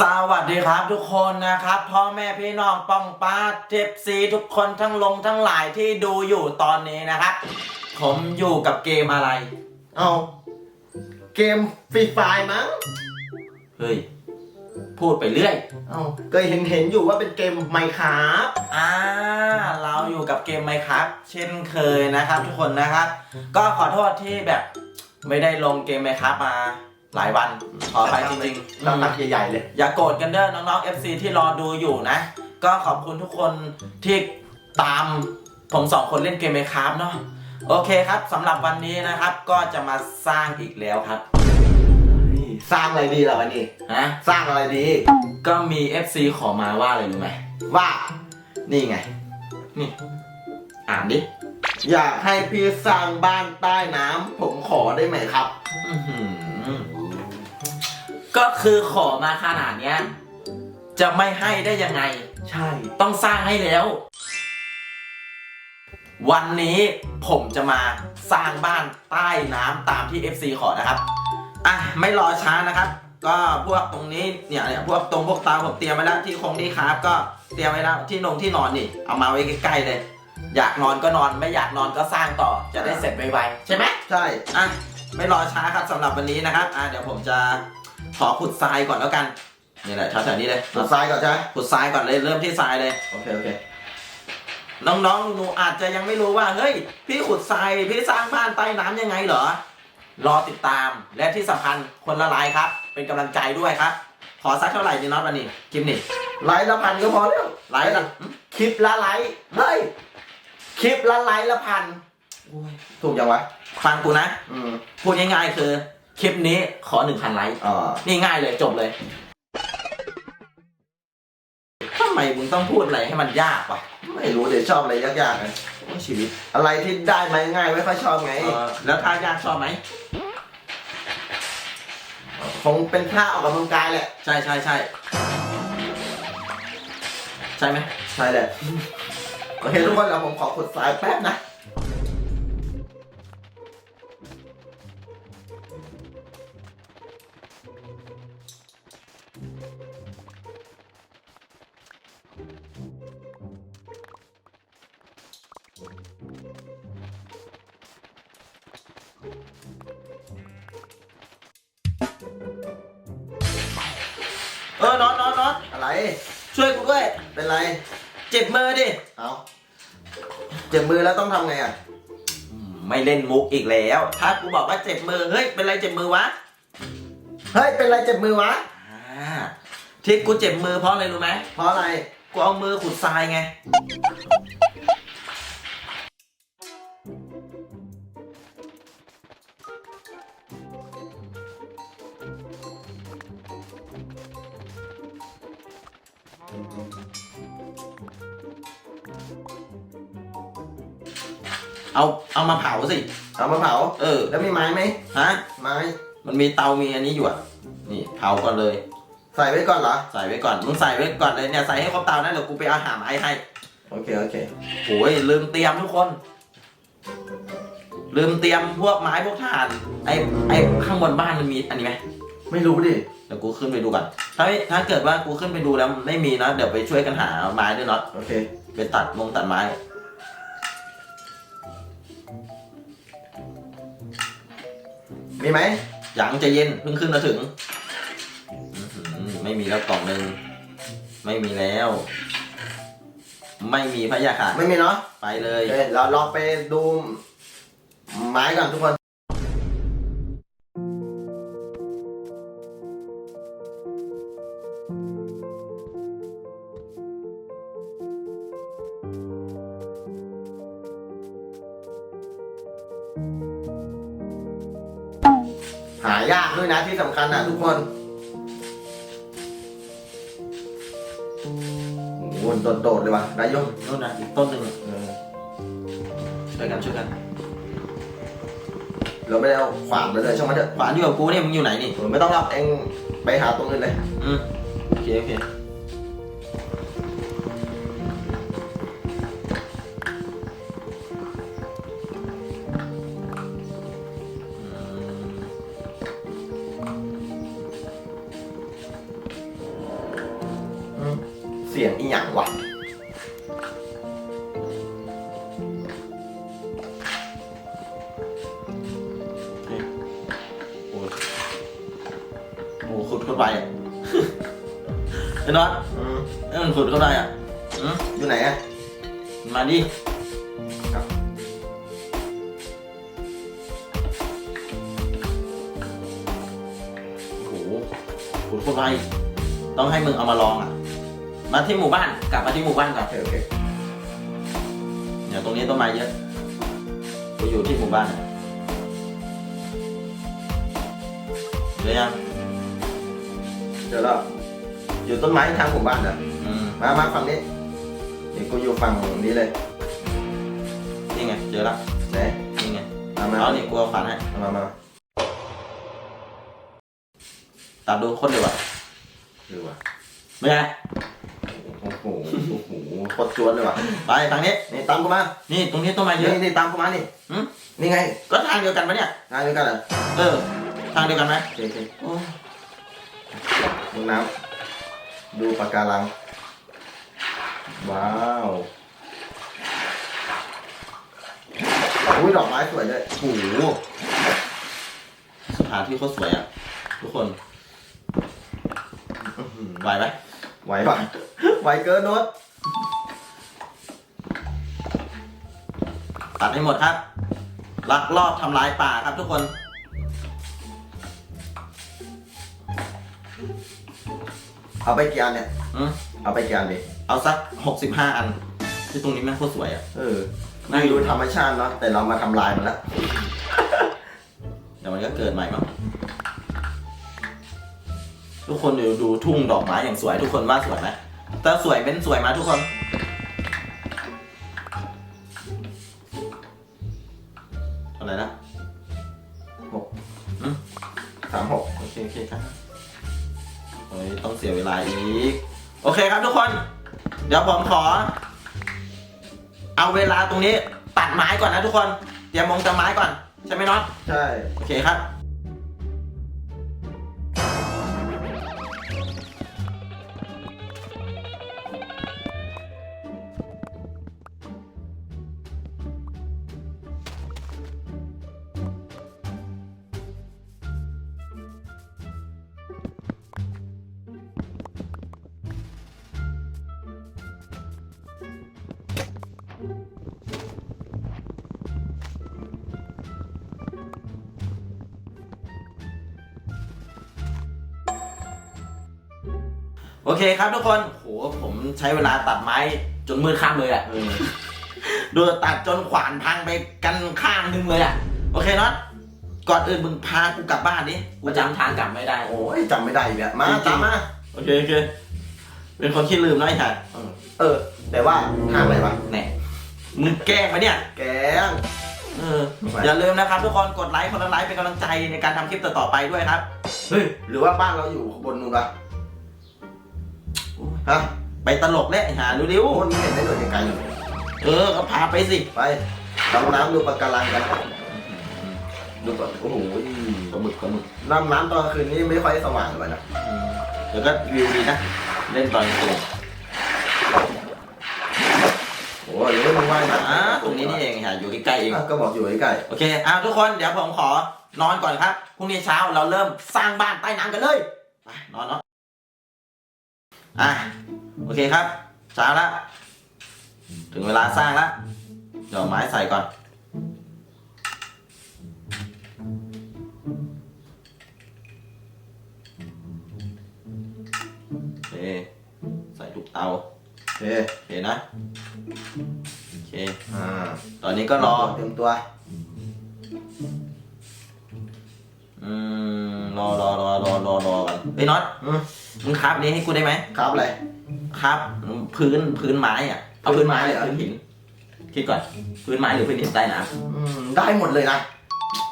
สวัสดีครับทุกคนนะครับ พ่อแม่พี่น้องป้องป้าเจ็บซีทุกคนทั้งลงทั้งหลายที่ดูอยู่ตอนนี้นะครับ ผมอยู่กับเกมอะไร เอาเกมฟรีไฟมั้ง เฮ้ย พูดไปเรื่อย เอาก็เห็นเห็นอยู่ว่าเป็นเกมไมค์ครับอ่าเราอยู่กับเกมไหมครับเช่นเคยนะครับ ทุกคนนะครับ ก็ขอโทษที่แบบไม่ได้ลงเกมไหมครับมา หลายวันขอไปจริงๆลำตักใหญ่ๆเลย อย่าโกรธกันเด้อน้องๆ FC ที่รอดูอยู่นะ ก็ขอบคุณทุกคนที่ตามผมสองคนเล่นเกมไหมครับเนาะโอเคครับสำหรับวันนี้นะครับ ก็จะมาสร้างอีกแล้วครับ สร้างอะไรดีล่ะวันนี้นะสร้างอะไรดี ก็มี FC ขอมาว่าอะไรรู้ไหมว่า นี่ไง นี่ อ่านดิ อยากให้พี่สร้างบ้านใต้น้ำผมขอได้ไหมครับ อื้อหือ ก็คือขอมาขนาดเนี้ย จะไม่ให้ได้ยังไง ใช่ ต้องสร้างให้แล้ว วันนี้ผมจะมาสร้างบ้านใต้น้ำตามที่ FC ขอนะครับ อะ ไม่รอช้านะครับ ก็พวกตรงนี้เนี่ยเนี่ยพวกตรงพวกเตาผมเตรียมไว้แล้วที่คงที่คราฟก็เตรียมไว้แล้วที่นงที่นอนนี่ เอามาไว้ใกล้ๆเลย อยากนอนก็นอนไม่อยากนอนก็สร้างต่อจะได้เสร็จไวๆใช่ไหมใช่ อะ ไม่รอช้าครับสำหรับวันนี้นะครับ อะเดี๋ยวผมจะ ขอขุดทรายก่อนแล้วกันนี่แหละแถวๆนี้เลยกดซ้ายก่อนใช่ไหมขุดทรายก่อนเลยเริ่มที่ทรายเลยโอเคโอเคน้องๆหนูอาจจะยังไม่รู้ว่าเฮ้ย พี่ขุดทรายพี่สร้างบ้านใต้น้ำยังไงเหรอ รอติดตามและที่สำคัญคนละไลค์ครับ เป็นกำลังใจด้วยครับ ขอสักเท่าไหร่ดีน็อตวันนี้คลิปนี้ไลค์ละพันก็พอแล้วไลค์ละอืมคลิปละไลค์เฮ้ยคลิปละไลค์ละพันโอ้ยถูกยังวะฟังกูนะอืมพูดง่ายๆคือ คลิปนี้ขอ 1,000 ไลค์อ๋อนี่ง่ายเลยจบเลยทำไมมึงต้องพูดอะไรให้มันยากวะไม่รู้เดี๋ยวชอบอะไรยากๆไงโอ้ยชีวิต อะไรที่ได้มาง่ายไม่ค่อยชอบไง เออ แล้วถ้ายากชอบไหม คงเป็นท่าออกกำลังกายแหละ ใช่ใช่ใช่ใช่ไหม ใช่แหละ โอเคทุกคนเดี๋ยวผมขอขุดสายแป๊บนะ ออน็อตน็อตน็อตอะไร ช่วยกูด้วย เป็นไร เจ็บมือดิ เอาเจ็บมือแล้วต้องทำไงอะอืมไม่เล่นมุกอีกแล้ว ถ้ากูบอกว่าเจ็บมือ เฮ้ย เป็นไรเจ็บมือวะ เฮ้ย เป็นไรเจ็บมือวะอ่าที่กูเจ็บมือเพราะอะไรรู้ไหมเพราะอะไร กูเอามือขุดทรายไง เอาเอามาเผาสิ เอามาเผา เออ แล้วมีไม้ไหมฮะ ไม้ มันมีเตามีอันนี้อยู่อะ นี่เผาก่อนเลย ใส่ไว้ก่อนเหรอ ใส่ไว้ก่อน มึงใส่ไว้ก่อนเลยเนี่ย ใส่ให้ครบเตานะเดี๋ยวกูไปเอาหาไม้ให้ โอเค โอเคโอ้ยลืมเตรียมทุกคน ลืมเตรียมพวกไม้พวกถ่าน ไอ้ไอ้ข้างบนบ้านมันมีอันนี้ไหม ไม่รู้ดิเดี๋ยวกูขึ้นไปดูก่อนถ้าไม่ถ้าเกิดว่ากูขึ้นไปดูแล้วไม่มีนะเดี๋ยวไปช่วยกันหาไม้ด้วยเนาะโอเคไปตัดมงตัดไม้มีไหมยังใจะเย็นเพิ่งขึ้นมาถึงอื้อหือไม่มีแล้วกล่องหนึ่งไม่มีแล้ว ไม่มีพะยาค่ะไม่มีเนาะไปเลโอยเคเราลองไปดูไม้ก่อนทุกคน ที่สำคัญนะทุกคนโอ้โหโดดๆเลยว่ะนายยงนู่นนะอีกต้นหนึ่งเออช่วยกันช่วยกัน เราไม่ได้เอาขวานไปเลยช่างมันเถอะขวานอยู่กับกูเนี่ยมึงอยู่ไหนนี่ไม่ต้องรับเองไปหาตรงอื่นเลย อืมโอเคโอเค อีหยังวะโอ้โอ้โหขุดเข้าไปอะไอ้น็อตอืมเอ้ยมันขุดเข้าไปอะอยู่ไหนอะ มาดิโอ้โหขุดเข้าไปต้องให้มึงเอามาลองอะ มาที่หมู่บ้านกลับมาที่หมู่บ้านก่อนโอเคโอเคเดี๋ยวตรงนี้ต้นไม้เยอะกูอยู่ที่หมู่บ้านอะเดี๋ยวยังเจอแล้วอยู่ต้นไม้ทางหมู่บ้านเหรออืมมามาฝั่งนี้เดี๋ยวกูอยู่ฝั่งนี้เลยนี่ไงเจอแล้วไหนนี่ไงมามาเอานี่กูเอาฝันให้มามาตัดดูโคตรเร็วอะคือว่ะไม่ไงโอ้โหโอ้โหโคตรจวนเลยว่ะไปทางนี้นี่ตามกูมานี่ตรงนี้ต้นไม้เยนี่อะนี่ตามกูมานี่หืมนี่ไง ก็ทางเดียวกันปะเนี่ยงานด้วยกันเหรอเออ ทางเดียวกันไหมโอเคโอเคโอ้ลงน้ำดูปะการัง ว้าวอุ้ยดอกไม้สวยเลยโหสถานที่โคตรสวยอะ ทุกคนอื้อหือไหวไหมไหวปะ ไหวเกินโน้ตตัดให้หมดครับลักลอบทำลายป่าครับทุกคน เอาไปกี่อันเนี่ยอืมเอาไปกี่อันดิเอาสักหกสิบห้าอัน ที่ตรงนี้แม่งโคตรสวยอะ เออน่าดูธรรมชาติเนาะแต่เรามาทำลายมันแล้วเดี๋ยวมันก็เกิดใหม่มั้งทุกคนดูดูทุ่งดอกไม้อย่างสวยทุกคนว่าสวยไหม ถ้าสวยเป็นสวยมาทุกคน อะไรนะสามหกโอเคโอเคครับโอ้ยต้องเสียเวลาอีก โอเคครับทุกคน เดี๋ยวผมขอ เอาเวลาตรงนี้ตัดไม้ก่อนนะทุกคนเตรียมมงเตรียมไม้ก่อน ใช่ไหมน็อตใช่ โอเคครับ เคครับทุกคนโหผมใช้เวลาตัดไม้จนมืดค่ำเลยอะ่ะเออดูตัดจนขวานพังไปกันข้างหนึงเลยอะ่ะ โอเคน็อตก่อนอื่นมึงพากูกลับบ้านดิกูจำทางกลับไม่ได้ โอ้ยจำไม่ได้อีกแล้วมาจริงๆตามมา โอเคโอเค เป็นคนขี้ลืมน้อยค่ะเออเออ แต่ว่าทางไหนวะแหน่มึงแกล้งปะเนี่ย แกงเอออย่าลืมนะครับทุกคนกดไลค์คนละไลค์เป็นกำลังใจในการทำคลิปต่อๆไปด้วยครับ เฮ้ย หรือว่าบ้านเราอยู่บนนู้นวะ ฮะไปตลกเละหาดูดิวโอ้นี่เห็นได้เลยไกลๆอยู่เออก็พาไปสิไปดำน้ำดูปะการังกันดูก่อนโอ้โหปลาหมึกปลาหมึกน้ำน้ำตอนคืนนี้ไม่ค่อยสว่างเลยนะอืมเดี๋ยวก็วิวดีนะเล่นตอนกลางคืนโอ้ยเรื่องมึงว่ายน้ำอ่าตรงนี้นี่เองค่ะอยู่ใกล้ๆเองอะก็บอกอยู่ใกล้โอเคอ่าทุกคนเดี๋ยวผมขอนอนก่อนครับพรุ่งนี้เช้าเราเริ่มสร้างบ้านใต้น้ำกันเลยไปนอนเนาะ อะโอเคครับเช้าแล้วถึงเวลาสร้างแล้วเดี๋ยวเอาไม้ใส่ก่อน โอเค ใส่ทุกเตาๆโอเคโอเคนะ โอเค อ่า ตอนนี้ก็รอ เตรียมตัว อืมรอรอรอรอรอรอกันเฮ้ยน็อตอืมมึงคราบนี้ให้กูได้ไหมครับอะไร ครับพื้นพื้นไม้อะเอาพื้นไม้หรือพื้พื้นนไม้หินคิดก่อนพื้นไม้หรือพื้นหินใต้น้อืมได้หมดเลยนะ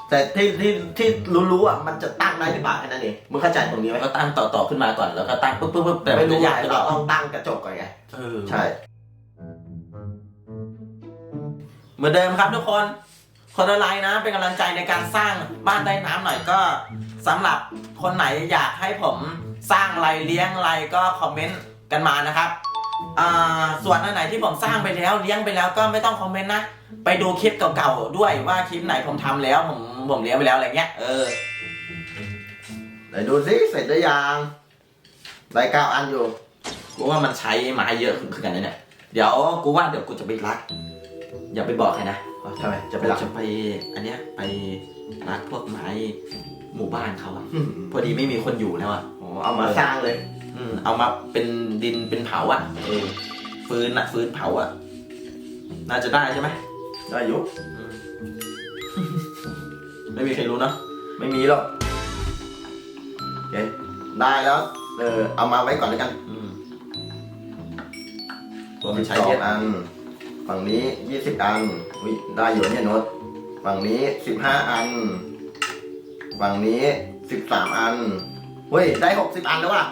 แต่ที่ที่ที่รู้ๆอะมันจะตั้งได้หรือเปล่าแค่นั้นเองมึงเข้าใจตรงนี้ไหมำก็ตั้งต่อต่อขึ้นมาก่อนแล้วก็ตั้งปุ๊บปุ๊บปุ๊บแต่ไม่ไม่รู้รู้ไงยากหรือเปเราล่าต้องตั้งกระจกก่อนไงเออใช่ เหมือนเดิมครับทุกคน คนละไลน์นะเป็นกำลังใจในการสร้างบ้านใต้น้ำหน่อยก็สำหรับคนไหนอยากให้ผมสร้างอะไรเลี้ยงอะไรก็คอมเมนต์กันมานะครับอ่าส่วนอันไหนที่ผมสร้างไปแล้วเลี้ยงไปแล้วก็ไม่ต้องคอมเมนต์นะไปดูคลิปเก่าๆด้วยว่าคลิปไหนผมทำแล้วผมผมเลี้ยงไปแล้วอะไรเงี้ยเออไหนดูสิเสร็จหรือยังได้เก้าอันอยู่กูว่ามันใช้ไม้เยอะขึ้นกันนะเนี่ยเดี๋ยวกูว่าเดี๋ยวกูจะไปรัก อย่าไปบอกใครนะ ทำไมจะจะไปไปรับจะไป อันเนี้ยไปรักพวกไม้หมู่บ้านเขาอะพอดีไม่มีคนอยู่แล้วอะโอ้เอามาสร้างเลย อืมเอามาเป็นดินเป็นเผาอะเออฟืนอะฟืนเผาอะน่าจะได้ใช่ไหมได้อยู่อืมไม่มีใครรู้เนาะไม่มีหรอกโอเคได้แล้ว เออเอามาไว้ก่อนแล้วกันอืมตัวมันใช้สอเยงอะอัน ฝั่งนี้ยี่สิบอันอุ้ยได้อยู่เนี่ยโน้ตฝั่งนี้สิบห้าอัน ฝั่งนี้สิบสามอัน เฮ้ย ได้หกสิบอันแล้วว่ะ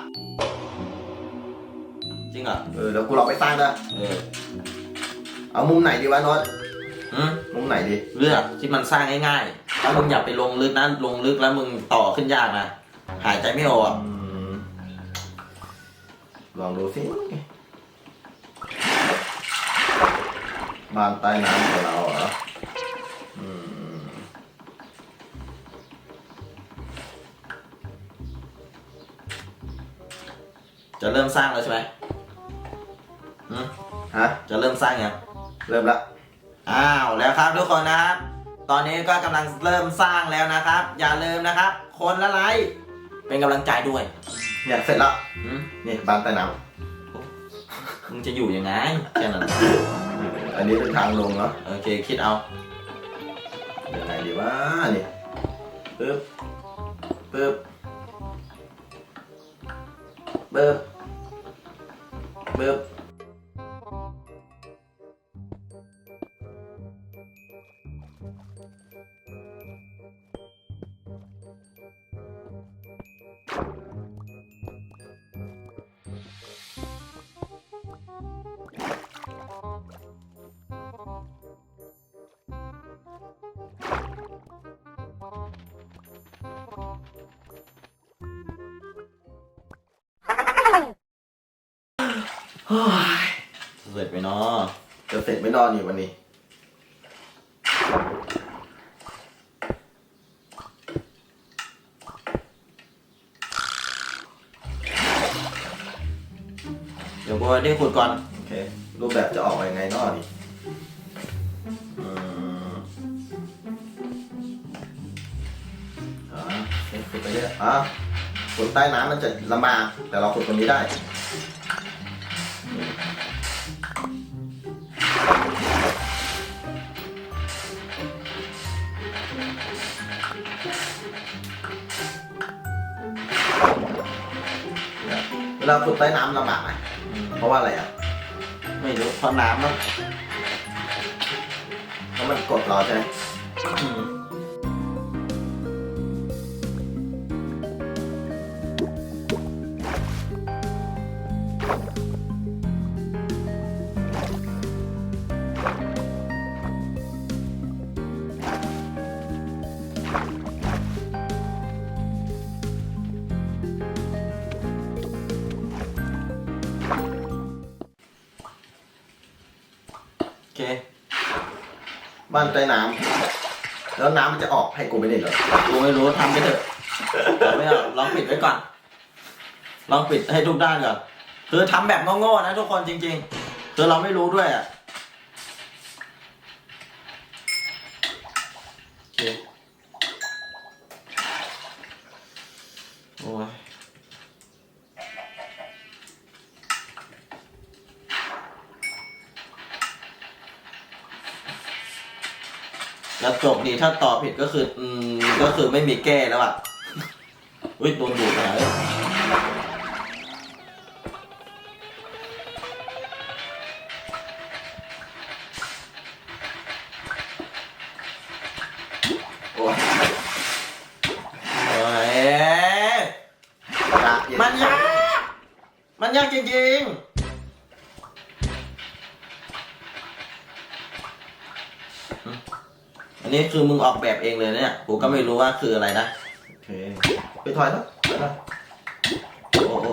จริงเหรอ เออเดี๋ยวกูลองไปสร้างนะเออ เอามุมไหนดีวะโน้ตอืมมุมไหนดี เลือกที่มันสร้างง่ายๆถ้ามึงอย่าไปลงลึกนะ ลงลึกแล้วมึงต่อขึ้นยากนะ หายใจไม่ออกอืมลองดูสิ บ้านใต้น้ำของเราเหรออืมจะเริ่มสร้างแล้วใช่ไหมอืมฮะ จะเริ่มสร้างยังเริ่มละอ้าวแล้วครับทุกคนนะครับ ตอนนี้ก็กำลังเริ่มสร้างแล้วนะครับ อย่าลืมนะครับ คนละไลค์เป็นกำลังใจด้วยเนี่ยเสร็จแล้วอืมนี่บ้านใต้น้มึงจะอยู่ยังไงแค่นั้นำ อันนี้เป็นทางลงเนาะโอเคคิดเอายังไงดีวะนี่ปึ๊บปึ๊บปึ๊บปึ๊บ เฮ้ยเสร็จไปเนาะจะเสร็จไม่นอนนี่วันนี้ เดี๋ยวกูได้ขุดก่อน โอเค รูปแบบจะออกมายังไงเนอนี่อืมอ่าเอ๊ะขุดไปเรื่อยอะขุดใต้น้ำมันจะลำบากแต่เราขุดตรงนี้ได้ เวลาขุดใต้น้ำลำบากไหมอืมเพราะว่าอะไรอะ ไม่รู้เพราะน้ำเนาะเพราะมันกดเราใช่ไหม บ้านใต้น้ำแล้วน้ำมันจะออกให้กูไม่ได้เหรอกูไม่รู้ทำไปเถอะเอาไม่เอาลองปิดไว้ก่อน ลองปิดให้ทุกด้านก่อน คือทำแบบโง่ๆนะทุกคนจริง ๆ คือเราไม่รู้ด้วยอะโอเคโอ้ยแล้ว จบดีถ้าตอบผิดก็คืออืมก็คือไม่มีแก้แล้วอะอุ้ยโดนดูดไปไหนเลยโอ้ยโอ้ยยากเย็นมันยาก มันยากจริงๆ นนี้คือมึงออกแบบเองเลยเนี่ย กูก็ไม่รู้ว่าคืออะไรนะ โอเค ไปถอยนะถอยนะโอ้โห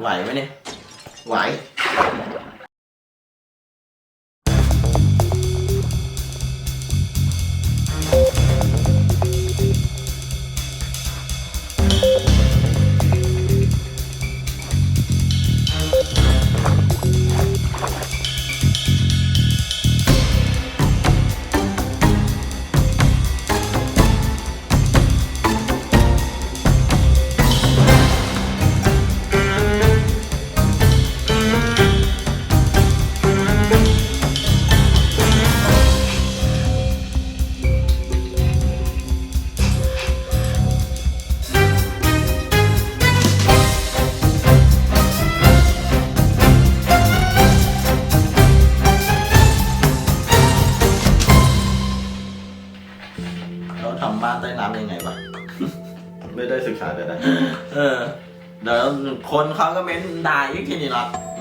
ไหวไหมเนี่ย ไหว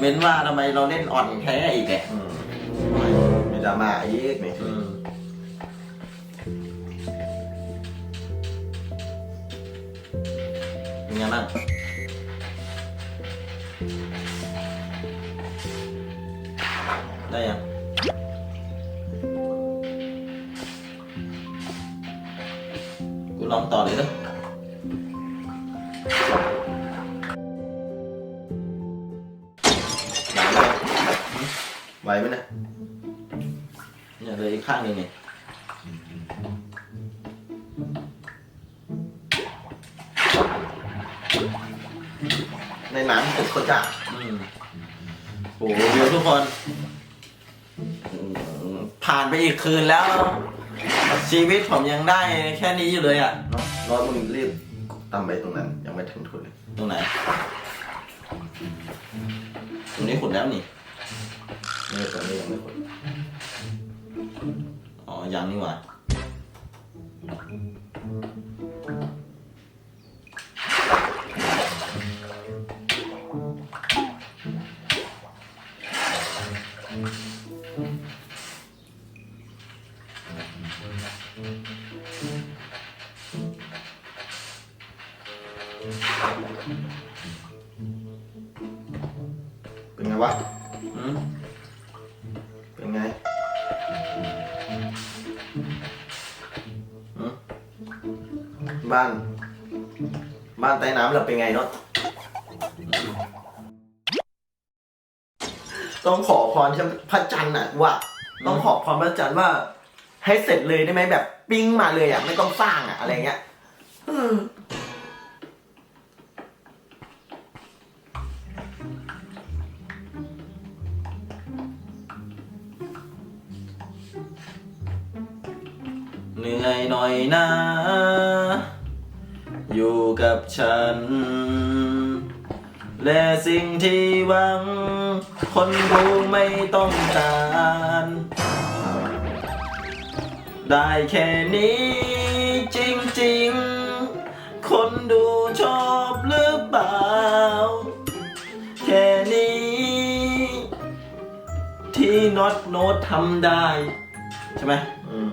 เม้นว่าทำไมเราเล่นอ่อนแท้อีกแกอืมมีดราม่าอีกนี่อืมเป็นไงบ้างได้ยังกูลองต่อเลยเด้อ ผ่านไปอีกคืนแล้ว ชีวิตผมยังได้แค่นี้อยู่เลยอะ เนาะร้อนมึงรีบตามไปตรงนั้น ยังไม่ถึงทุนเลย ตรงไหน ตรงนี้ขุดแล้วนี่นี่ตอนนี้ยังไม่คนอ๋อยังนี่หว่า ขอพรใช่ไหมพระจันทร์น่ะว่าต้องขอพรพระจันทร์ว่า ให้เสร็จเลยได้ไหมแบบปิ้งมาเลยอะไม่ต้องสร้างอะอะไรเงี้ยเออเหนื่อยหน่อยนะ อยู่กับฉัน และสิ่งที่หวัง คนดูไม่ต้องการ ได้แค่นี้จริงๆ คนดูชอบหรือเปล่า แค่นี้ ที่น็อตโน้ตทำได้ ใช่ไหม อืม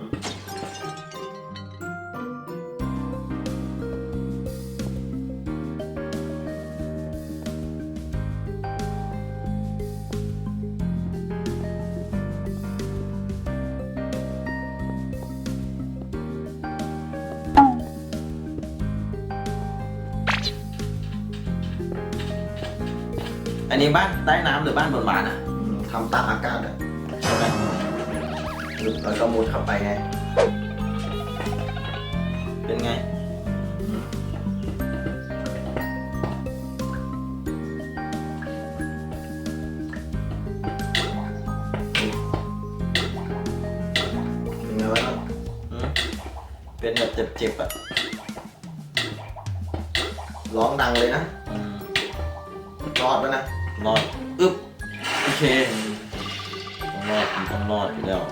นนี้บ้านใต้น้ำหรือบ้านบนบานอะอืมทำตากอากาศอะใช่ไหมแล้วก็มุดเข้าไปไง เป็นไง เป็นไงวะอืมเป็นแบบเจ็บๆอะ ร้องดังเลยนะอืมรอดแล้วนะ รอดอึ๊บโอเคต้องรอดต้องรอดอยู่แล้ว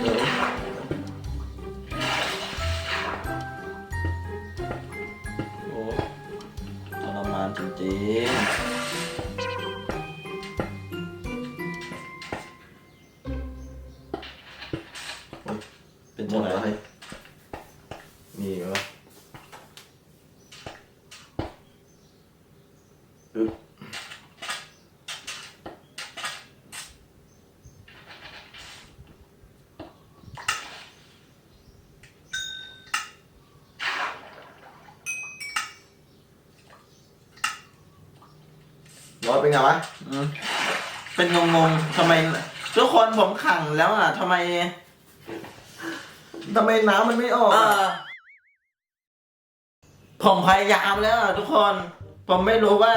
เออโอ้ทรมานจริงๆ ถเป็นไงวะอืมเป็นงงๆทำไม ทุกคนผมขังแล้วอะทำไม ทำไมน้ำมันไม่ออกเออะอ ผมพยายามแล้วอะทุกคน ผมไม่รู้ว่า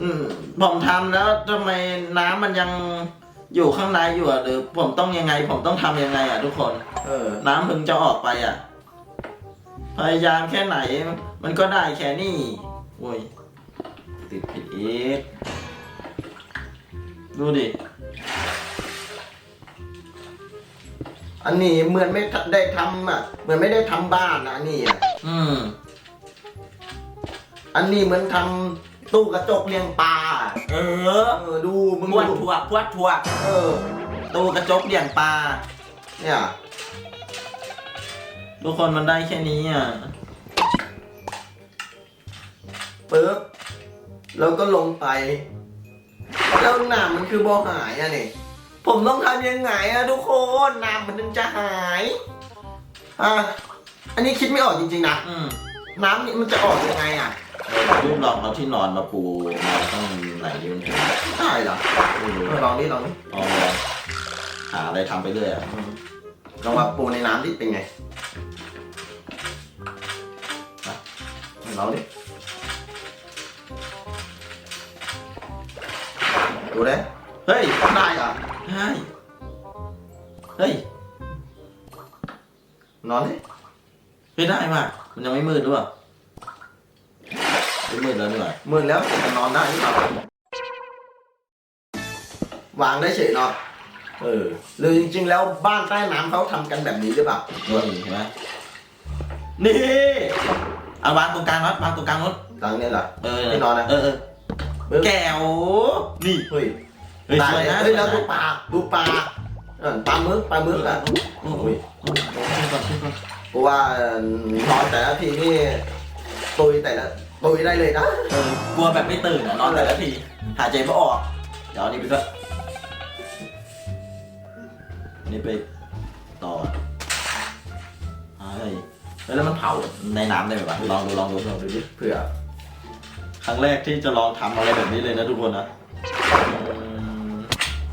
อืม ผมทำแล้วทำไมน้ำมันยังอยู่ข้างในอยู่อะหรือผมต้องยังไง ผมต้องทำยังไงอะทุกคน เออ น้ำพึงจะออกไปอะ พยายามแค่ไหน มันก็ได้แค่นี้โอ้ย ติดผิดอีก ดูดิ อันนี้เหมือนไม่ได้ทำอะ เหมือนไม่ได้ทำบ้านนะอันนี้อะอืม อันนี้เหมือนทำตู้กระจกเรียงปลาเออเออ ดู มึงพวดดูถั่วพวดถั่วเออ ตู้กระจกเดี่ยงปลา เนี่ย ทุกคนมันได้แค่นี้อะ ปึ๊บ แล้วก็ลงไป แล้วน้ำมันคือบ่อหายอะนี่ผมต้องทำยังไงอะทุกคนน้ำมันถึงจะหายอะอันนี้คิดไม่ออกจริงๆนะอืมน้ำนี่มันจะออกยังไงอะรูปลองเอาที่นอนมาปูมาต้องไหนดีมันถึงได้เหรอไม่รู้เออลองดิลองดิเอาหาอะไรทำไปเรื่อยอะอืมลองมาปูในน้ำดิเป็นไงนะลองดิ ดูเลยเฮ้ยได้เหรอใช่เฮ้ย นอนดิไม่ได้ว่ะมันยังไม่มืดด้วยไม่มืดแล้วนี่หว่ามือแล้วจะนอนได้หรือเปล่าวางได้เฉยเนอนเออหรือจริง ๆ แล้วบ้านใต้น้ำเขาทำกันแบบนี้หรือเปล่านี่เห็นไหมนี่เอาวางตรงกลางนัดวางตรงกลางนัดหลังนี้เหรอเออที่นอนนะเออเออ ปึ๊บแก้ว นี่เฮ้ยเฮ้ยตาสวยเลยนะเฮ้ยแล้วสดูวยนะปลาดูปลาเออปลาหมึกปลาหมึกอะโอ้โหโอ้ยโอ้โหขึ้นก่อนขึ้นก่อนเพราะว่านอนแต่ละทีนี่ตุยแต่ละตุยได้เลยนะเออกลัวแบบไม่ตื่นอะนอนแต่ละทีหายใจไม่ออก เดี๋ยวเอานี่ไปด้วยนี่ไปต่อเฮ้ยเฮ้ยแล้วมันเผาในน้ำได้ไหมวะลองดูลองดูลองดูดิเผื่อ ครั้งแรกที่จะลองทำอะไรแบบนี้เลยนะทุกคนนะอืม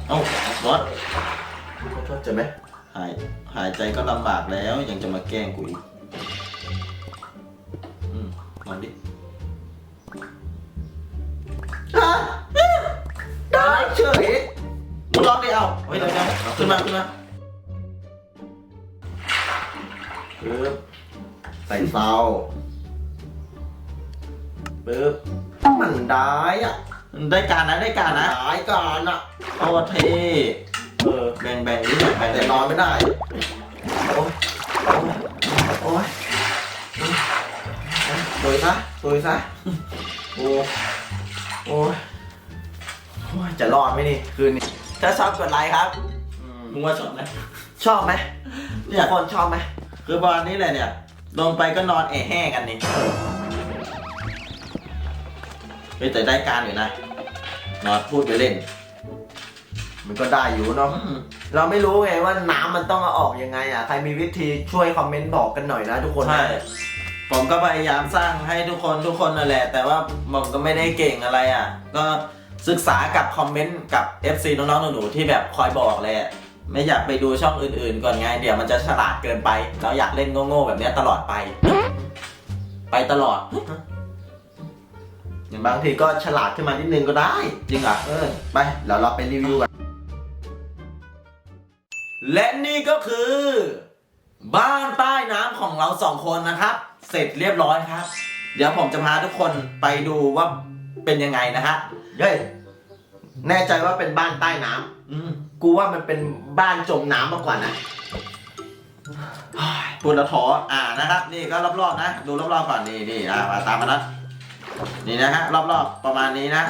เอ้ารถโทษเจ็บไหมหายหายใจก็ลำบากแล้ว ยังจะมาแกล้งกูอีกอืมลองดิอะได้เฉยมึงลองดิเอาเฮ้ยเดี๋ยวเดี๋ยวเอาขึ้นมาขึ้นมาปึ๊บใส่เตา ปึ๊บมันได้อะได้การนะได้การนะหายก่อนอะโคตรเท่เออแบ่งแบ่งนิดหน่อยแบ่งแต่นอนไม่ได้โอ้ยโอ้ยโดยซะโดยซะโอ้โอ้ยโอ้ยจะรอดไหมนี่คืนนี้ถ้าชอบกดไลค์ครับมึงว่าชอบไหมชอบไหมเนี่ยคนชอบไหมคือบอลนี้แหละเนี่ยลงไปก็นอนแอะแห้กันนี่เฮ้ยแต่ได้การอยู่นะนอนพูดไปเล่น มันก็ได้อยู่เนาะเราไม่รู้ไงว่าน้ำมันต้องเอาออกยังไงอะใครมีวิธีช่วยคอมเมนต์บอกกันหน่อยนะทุกคนนะ ใช่ ผมก็พยายามสร้างให้ทุกคนทุกคนนั่นแหละ แต่ว่าผมก็ไม่ได้เก่งอะไรอะ ก็ศึกษากับคอมเมนต์กับ FC น้องๆหนูๆที่แบบคอยบอกเลยอะไม่อยากไปดูช่องอื่นๆ ก่อนไง เดี๋ยวมันจะฉลาดเกินไป เราอยากเล่นโง่ๆแบบเนี้ยตลอดไป ไปตลอด บางทีก็ฉลาดขึ้นมานิดนึงก็ได้ จริงเหรอเออไปเดี๋ยวเราไปรีวิวกันและนี่ก็คือ บ้านใต้น้ำของเราสองคนนะครับ เสร็จเรียบร้อยครับ เดี๋ยวผมจะพาทุกคนไปดูว่าเป็นยังไงนะฮะเฮ้ยแน่ใจว่าเป็นบ้านใต้น้ำอืมกูว่ามันเป็นบ้านจมน้ำมากกว่านะปวดละท้ออ่านะครับ นี่ก็รอบๆนะ ดูรอบๆก่อนนี่นี่อ่ามาตามมานะ นี่นะฮะรอบๆประมาณนี้นะ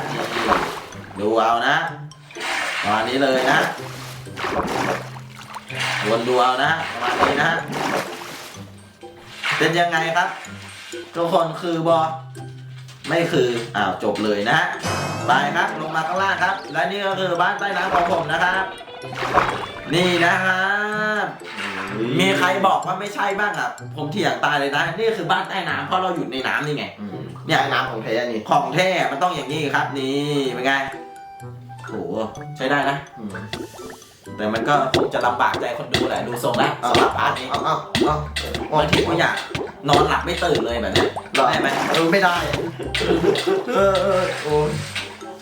ดูเอานะประมาณนี้เลยนะวนดูเอานะประมาณนี้นะเป็นยังไงครับ ทุกคนคือบอไม่คืออ้าวจบเลยนะฮะไปครับลงมาข้างล่างครับ และนี่ก็คือบ้านใต้น้ำของผมนะครับ นี่นะครับมีใครบอกว่าไม่ใช่บ้างอะผมเถียงตายเลยนะ นี่คือบ้านใต้น้ำเพราะเราอยู่ในน้ำนี่ไง เนี่ยใช้น้ำของแท้นี่ ของแท้มันต้องอย่างนี้ครับ นี่เป็นไงโหใช้ได้นะอืมแต่มันก็คงจะลำบากใจคนดูแหละดูทรงแล้วสำหรับพาร์ทนี้เอาเอาเอาบางทีก็อยากนอนหลับไม่ตื่นเลยแบบเนี้ยได้ไหมเออไม่ได้ เออเออโอ้ย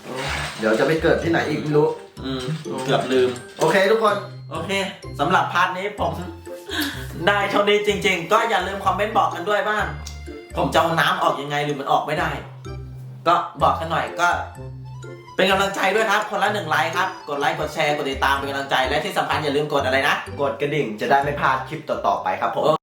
โอ้ยเดี๋ยวจะไปเกิดที่ไหนอีกไม่รู้ อืมเกือบลืม โอเคทุกคน โอเคสำหรับพาร์ทนี้ผม ได้เท่านี้จริง ๆ ก็อย่าลืมคอมเมนต์บอกกันด้วยบ้าง ผมจะเอาน้ำออกยังไงหรือมันออกไม่ได้ ก็บอกกันหน่อยก็ เป็นกำลังใจด้วยครับ คนละหนึ่งไลค์ครับ กดไลค์กดแชร์กดติดตามเป็นกำลังใจและที่สำคัญอย่าลืมกดอะไรนะ กดกระดิ่งจะได้ไม่พลาดคลิปต่อๆไปครับผม